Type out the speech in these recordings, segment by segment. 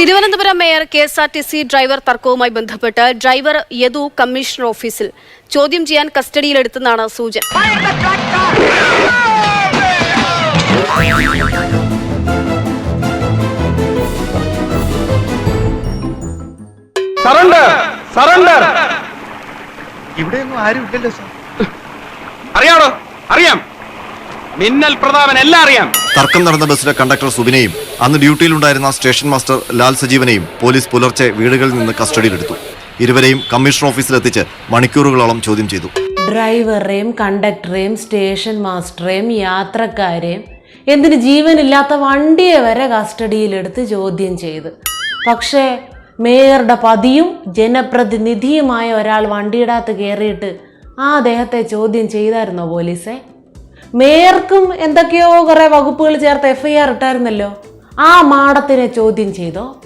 Thiruvananthapuram mayor K S R T C driver തർക്കവുമായി ബന്ധപ്പെട്ട് driver Yadu commissioner ഓഫീസിൽ ചോദ്യം ചെയ്യാൻ കസ്റ്റഡിയിലെടുത്തെന്നാണ് സൂചന. ഇവിടെയൊന്നും ആരും ഇല്ലല്ലോ സാർ. അറിയാടോ അറിയാം. മിന്നൽ പ്രതാപൻ എല്ലാം അറിയാം. തർക്കം നടന്ന ബസ്സിലെ കണ്ടക്ടർ സുബിനെയും അന്ന് ഡ്യൂട്ടിയിലുണ്ടായിരുന്ന സ്റ്റേഷൻ മാസ്റ്റർ ലാൽ സജീവനെയും പോലീസ് പുലർച്ചെ വീടുകളിൽ നിന്ന് കസ്റ്റഡിയിലെടുത്തു. ഇരുവരെയും കമ്മീഷണർ ഓഫീസിലെത്തിച്ച് മണിക്കൂറുകളോളം ചോദ്യം ചെയ്തു. ഡ്രൈവറേയും കണ്ടക്ടറെയും സ്റ്റേഷൻ മാസ്റ്ററെയും യാത്രക്കാരെയും എന്തിന് ജീവനില്ലാത്ത വണ്ടിയെ വരെ കസ്റ്റഡിയിലെടുത്ത് ചോദ്യം ചെയ്ത്. പക്ഷേ മേയറുടെ പതിയും ജനപ്രതിനിധിയുമായ ഒരാൾ വണ്ടിയുടെ അകത്ത് കയറിയിട്ട് ആ അദ്ദേഹത്തെ ചോദ്യം ചെയ്തായിരുന്നോ പോലീസെ? മേയർക്കും എന്തൊക്കെയോ കുറേ വകുപ്പുകൾ ചേർത്ത് എഫ്ഐആർ ഇട്ടായിരുന്നല്ലോ. ആ മാടത്തിനെ ചോദ്യം ചെയ്തോ?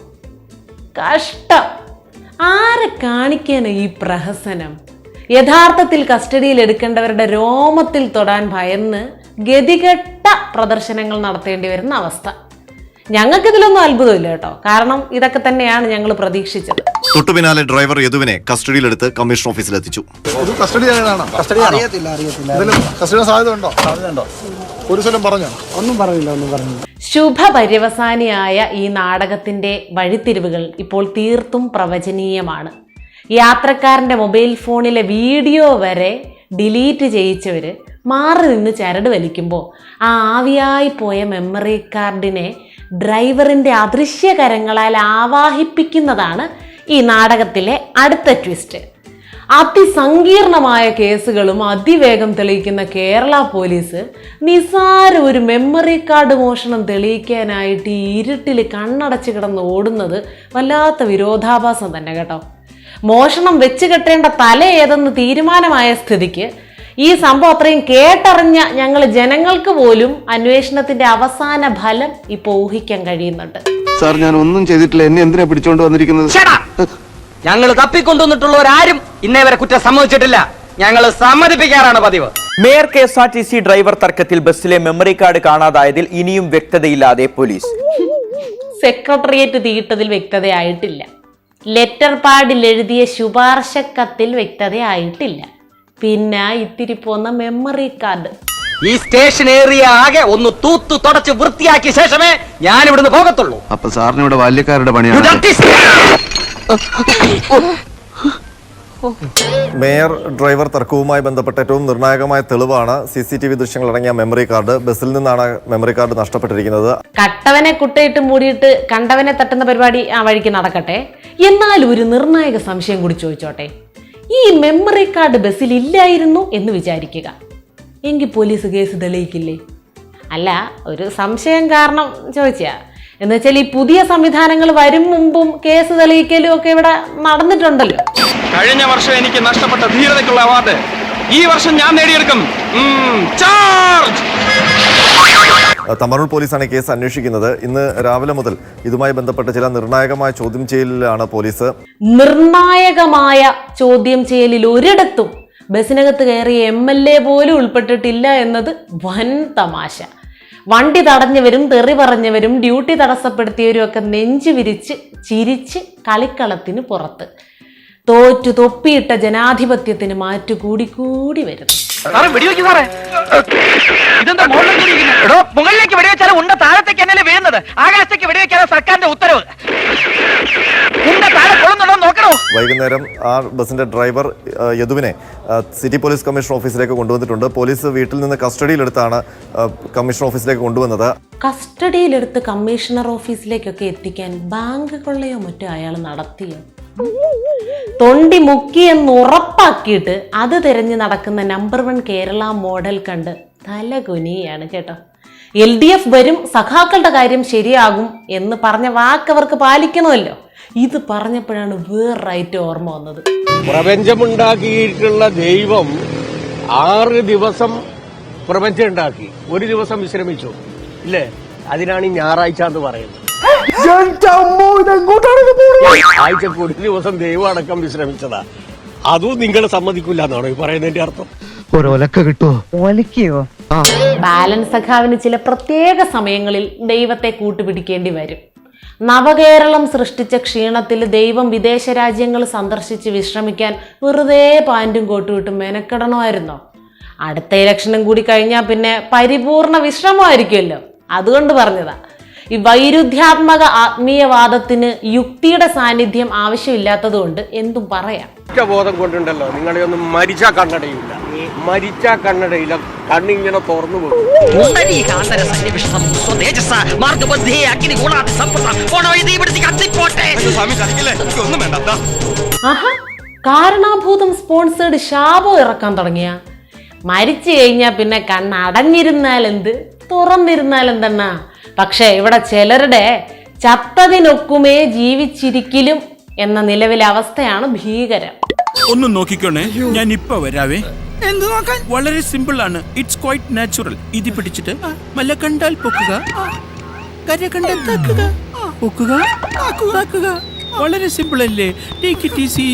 കഷ്ടം. ആരെ കാണിക്കാനോ ഈ പ്രഹസനം? യഥാർത്ഥത്തിൽ കസ്റ്റഡിയിൽ എടുക്കേണ്ടവരുടെ രോമത്തിൽ തൊടാൻ ഭയന്ന് ഗതികെട്ട പ്രദർശനങ്ങൾ നടത്തേണ്ടി വരുന്ന അവസ്ഥ. ഞങ്ങൾക്കിതിലൊന്നും അത്ഭുതമില്ല കേട്ടോ. കാരണം ഇതൊക്കെ തന്നെയാണ് ഞങ്ങൾ പ്രതീക്ഷിച്ചത്. തൊട്ടു പിന്നാലെ ഡ്രൈവർ യദുവിനെ കസ്റ്റഡിയിലെടുത്ത് കമ്മീഷണർ ഓഫീസിലെത്തിച്ചു. ഇത് കസ്റ്റഡി ആയതാണോ. കസ്റ്റഡി അറിയത്തില്ല അറിയത്തില്ല. ഇതിലും കസ്റ്റഡി സാധ്യത ഉണ്ടോ? സാധ്യത ഉണ്ടോ പോലീസ് പറഞ്ഞോ? ഒന്നും പറഞ്ഞില്ല ഒന്നും പറഞ്ഞില്ല. ശുഭപര്യവസാനിയായ ഈ നാടകത്തിന്റെ വഴിത്തിരിവുകൾ ഇപ്പോൾ തീർത്തും പ്രവചനീയമാണ്. യാത്രക്കാരന്റെ മൊബൈൽ ഫോണിലെ വീഡിയോ വരെ ഡിലീറ്റ് ചെയ്യിച്ചവർ മാറി നിന്ന് ചരട് വലിക്കുമ്പോൾ ആ ആവിയായി പോയ മെമ്മറി കാർഡിനെ ഡ്രൈവറിന്റെ അദൃശ്യകരങ്ങളാൽ ആവാഹിപ്പിക്കുന്നതാണ് ഈ നാടകത്തിലെ അടുത്ത ട്വിസ്റ്റ്. അതിസങ്കീർണമായ കേസുകളും അതിവേഗം തെളിയിക്കുന്ന കേരള പോലീസ് നിസാര ഒരു മെമ്മറി കാർഡ് മോഷണം തെളിയിക്കാനായിട്ട് ഈ ഇരുട്ടിൽ കണ്ണടച്ച് കിടന്ന് ഓടുന്നത് വല്ലാത്ത വിരോധാഭാസം തന്നെ കേട്ടോ. മോഷണം വെച്ച് കെട്ടേണ്ട തല ഏതെന്ന് തീരുമാനമായ സ്ഥിതിക്ക് ഈ സംഭവം അത്രയും കേട്ടറിഞ്ഞ ഞങ്ങൾ ജനങ്ങൾക്ക് പോലും അന്വേഷണത്തിന്റെ അവസാന ഫലം ഇപ്പോൾ ഊഹിക്കാൻ കഴിയുന്നുണ്ട്. സാർ ഞാൻ ഒന്നും ചെയ്തിട്ടില്ല. എന്നെ എന്തിനാ പിടിച്ചോണ്ട് വന്നിരിക്കുന്നത്? ഞങ്ങൾ തപ്പിക്കൊണ്ടുവന്നിട്ടുള്ളവരാരും ഇന്നേ വരെ കുറ്റം സമ്മതിച്ചിട്ടില്ല. ഞങ്ങൾ സമ്മതിപ്പിക്കാറാണ് പതിവ്. Mayor K S R T C driver തർക്കത്തിൽ ബസ്സിലെ മെമ്മറി കാർഡ് കാണാതായതിൽ ഇനിയും വ്യക്തതയില്ലാതെ പോലീസ്. സെക്രട്ടേറിയറ്റ് തീയിട്ടതിൽ വ്യക്തതയായിട്ടില്ല. ലെറ്റർ പാഡിൽ എഴുതിയ ശുപാർശ കത്തിൽ വ്യക്തതയായിട്ടില്ല. പിന്നെ ഇത്തിരി പോന്ന മെമ്മറി കാർഡ് ഈ സ്റ്റേഷൻ ഏരിയ ആകെ ഒന്ന് തൂത്തു തുടച്ച് വൃത്തിയാക്കിയ ശേഷമേ ഞാൻ ഇവിടുന്ന് പോകത്തുള്ളൂ. അപ്പൊ സാറിന് ഇവിടെ ബാല്യക്കാരുടെ പണിയാണ്. മേയർ ഡ്രൈവർ തർക്കവുമായി ബന്ധപ്പെട്ട ഏറ്റവും നിർണായകമായ തെളിവാണ് സി സി ടി വി ദൃശ്യങ്ങളടങ്ങിയ മെമ്മറി കാർഡ് ബസ്സിൽ നിന്നാണ് മെമ്മറി കാർഡ് നഷ്ടപ്പെട്ടിരിക്കുന്നത്. കട്ടവനെ കുട്ടയിട്ട് മൂടിയിട്ട് കണ്ടവനെ തട്ടുന്ന പരിപാടി ആ വഴിക്ക് നടക്കട്ടെ? എന്നാൽ ഒരു നിർണായക സംശയം കൂടി ചോദിച്ചോട്ടെ? ഈ മെമ്മറി കാർഡ് ബസ്സിൽ ഇല്ലായിരുന്നു എന്ന് വിചാരിക്കുക. എങ്കിൽ പോലീസ് കേസ് തെളിയിക്കില്ലേ? അല്ല ഒരു സംശയം കാരണം ചോദിച്ചാ. എന്ന് വെച്ചാൽ ഈ പുതിയ സംവിധാനങ്ങൾ വരും മുമ്പും കേസ് തെളിയിക്കലും ഒക്കെ ഇവിടെ നടന്നിട്ടുണ്ടല്ലോ. കഴിഞ്ഞ വർഷം എനിക്ക് നഷ്ടപ്പെട്ട ധീരതയ്ക്കുള്ള അവാർഡ്. ഈ വർഷം ഞാൻ നേടിയെടുക്കും. തമറൂർ പോലീസാണ് കേസ് അന്വേഷിക്കുന്നത്. ഇന്ന് രാവിലെ മുതൽ ഇതുമായി ബന്ധപ്പെട്ട ചില നിർണായകമായ ചോദ്യം ചെയ്യലിലാണ് പോലീസ്. നിർണായകമായ ചോദ്യം ചെയ്യലിൽ ഒരിടത്തും ബസ്സിനകത്ത് കയറിയ എം എൽ എ പോലും ഉൾപ്പെട്ടിട്ടില്ല എന്നത് വൻ തമാശ. വണ്ടി തടഞ്ഞവരും തെറി പറഞ്ഞവരും ഡ്യൂട്ടി തടസ്സപ്പെടുത്തിയവരും ഒക്കെ നെഞ്ചു വിരിച്ച് ചിരിച്ച് കളിക്കളത്തിന് പുറത്ത്. തോറ്റു തൊപ്പിയിട്ട ജനാധിപത്യത്തിന് മാറ്റു കൂടി കൂടി വരുന്നു. സാറേ വെടിവെക്ക് സാറേ. ഇതെന്താ മുകളിലേക്ക്? എടോ മുകളിലേക്ക് വെടിവെച്ചാൽ ഉണ്ട താഴത്തേക്ക് എന്നല്ലേ വീഴുന്നത്? ആകാശത്തേക്ക് വെടിവെക്കാതെ സർക്കാരിന്റെ ഉത്തരവ്. ഉണ്ട താഴെ കൊള്ളുന്നുണ്ടോ നോക്കണോ? വൈകുന്നേരം ആ ബസിന്റെ ഡ്രൈവർ യദുവിനെ സിറ്റി പോലീസ് കമ്മീഷൻ ഓഫീസിലേക്ക് കൊണ്ടുവന്നിട്ടുണ്ട്. പോലീസ് വീട്ടിൽ നിന്ന് കസ്റ്റഡിയിലെടുത്താണ് കമ്മീഷൻ കമ്മീഷണർ ഓഫീസിലേക്ക് കൊണ്ടുവന്നത്. കസ്റ്റഡിയിലെടുത്ത് കമ്മീഷണർ ഓഫീസിലേക്കൊക്കെ എത്തിക്കാൻ ബാങ്ക് കൊള്ളയോ മറ്റോ അയാൾ നടത്തിയോ? തൊണ്ടി മുക്കിയെന്ന് ഉറപ്പാക്കിയിട്ട് അത് തിരഞ്ഞു നടക്കുന്ന നമ്പർ വൺ കേരള മോഡൽ കണ്ട് തല കുനിയാണ് കേട്ടോ. എൽ ഡി എഫ് വരും സഖാക്കളുടെ കാര്യം ശരിയാകും എന്ന് പറഞ്ഞ വാക്കവർക്ക് പാലിക്കണമല്ലോ. ഇത് പറഞ്ഞപ്പോഴാണ് വേറൊരു ഓർമ്മ വന്നത്. പ്രപഞ്ചമുണ്ടാക്കിയിട്ടുള്ള ദൈവം ആറ് ദിവസം പ്രപഞ്ചം ഉണ്ടാക്കി. ഒരു ദിവസം വിശ്രമിച്ചു. ഇല്ലേ? അതിനാണ് ഈ ഞായറാഴ്ച എന്ന് പറയുന്നത്. ആഴ്ചക്ക് ഒരു ദിവസം ദൈവം അടക്കം വിശ്രമിച്ചതാ. അതും നിങ്ങൾ സമ്മതിക്കില്ല എന്നാണോ ഈ പറയുന്നതിന്റെ അർത്ഥം? ഒരൊലക്ക കിട്ടുമോ ഒലക്കയോ? ബാലൻസ് സഖാവിന് ചില പ്രത്യേക സമയങ്ങളിൽ ദൈവത്തെ കൂട്ടുപിടിക്കേണ്ടി വരും. നവകേരളം സൃഷ്ടിച്ച ക്ഷീണത്തിൽ ദൈവം വിദേശ രാജ്യങ്ങൾ സന്ദർശിച്ച് വിശ്രമിക്കാൻ വെറുതെ പാന്റും കോട്ടും ഇട്ട് മെനക്കെടണമായിരുന്നോ? അടുത്ത ഇലക്ഷനും കൂടി കഴിഞ്ഞാൽ പിന്നെ പരിപൂർണ വിശ്രമമായിരിക്കുമല്ലോ. അതുകൊണ്ട് പറഞ്ഞതാ. ഈ വൈരുദ്ധ്യാത്മക ആത്മീയവാദത്തിന് യുക്തിയുടെ സാന്നിധ്യം ആവശ്യമില്ലാത്തതുകൊണ്ട് എന്തും പറയാം. ബോധം കൊണ്ടുണ്ടല്ലോ. നിങ്ങളെ ഒന്നും മരിച്ച കണ്ണടയില്ല. മരിച്ച കണ്ണടയില്ല. കണ്ണിങ്ങനെ തുറന്നു പോകും. ആഹാ. കാരണാഭൂതം സ്പോൺസേഡ് ശാപം ഇറക്കാൻ തുടങ്ങിയ. മരിച്ചു കഴിഞ്ഞാൽ പിന്നെ കണ്ണടഞ്ഞിരുന്നാൽ എന്ത് തുറന്നിരുന്നാൽ എന്തെന്നാ പക്ഷേ ഇവിടെ ചിലരുടെ ചത്തതിനൊക്കുമേ ജീവിച്ചിരിക്കലും എന്ന നിലവിലെ അവസ്ഥയാണ് ഭീകരം ഒന്ന് നോക്കിക്കോണേ ഞാൻ ഇപ്പൊ വരാവേ. എന്ത് നോക്കാൻ? വളരെ സിമ്പിൾ ആണ് ഇറ്റ്സ് ക്വൈറ്റ് നാച്ചുറൽ ഇത് പിടിച്ചിട്ട് മല്ല കണ്ടാൽ പൊക്കുക. കര കണ്ടാൽ താക്കുക. പൊക്കുക. താക്കുക വളരെ സിമ്പിൾ അല്ലേ ടേക്ക് ഇറ്റ് ഈസി